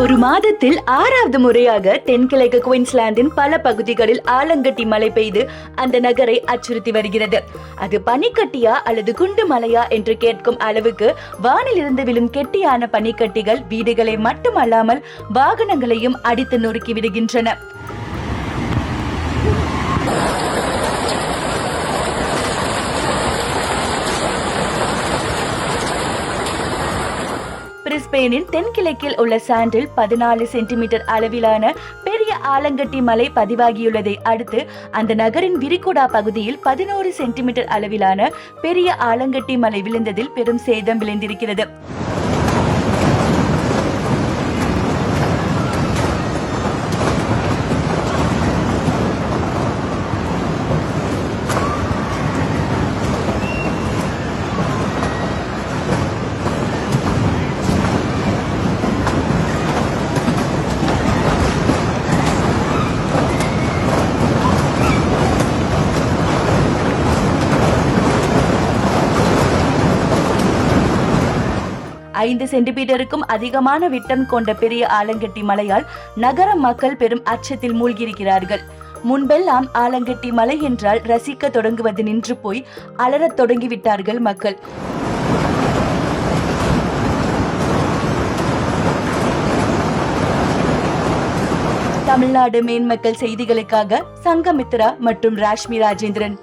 ஒரு மாதத்தில் ஆறாவது முறையாக தென்கிழக்கு குயின்ஸ்லாந்தின் பல பகுதிகளில் ஆலங்கட்டி மழை பெய்து அந்த நகரை அச்சுறுத்தி வருகிறது. அது பனிக்கட்டியா அல்லது குண்டு மலையா என்று கேட்கும் அளவுக்கு வானிலிருந்து விழும் கெட்டியான பனிக்கட்டிகள் வீடுகளை மட்டுமல்லாமல் வாகனங்களையும் அடித்து நொறுக்கி விடுகின்றன. பிரிஸ்பெயினின் தென்கிழக்கில் உள்ள சாண்டில் பதினாலு சென்டிமீட்டர் அளவிலான பெரிய ஆலங்கட்டி மலை பதிவாகியுள்ளதை அடுத்து அந்த நகரின் விரிகுடா பகுதியில் பதினோரு சென்டிமீட்டர் அளவிலான பெரிய ஆலங்கட்டி மலை விழுந்ததில் பெரும் சேதம் விளைந்திருக்கிறது. ஐந்து சென்டிமீட்டருக்கும் அதிகமான விட்டம் கொண்ட பெரிய ஆலங்கட்டி மலையால் நகர மக்கள் பெரும் அச்சத்தில் மூழ்கியிருக்கிறார்கள். முன்பெல்லாம் ஆலங்கட்டி மலை என்றால் ரசிக்க தொடங்குவது நின்று போய் அலறத் தொடங்கிவிட்டார்கள் மக்கள். தமிழ்நாடு மேன்மக்கள் செய்திகளுக்காக சங்கமித்ரா மற்றும் ராஷ்மி ராஜேந்திரன்.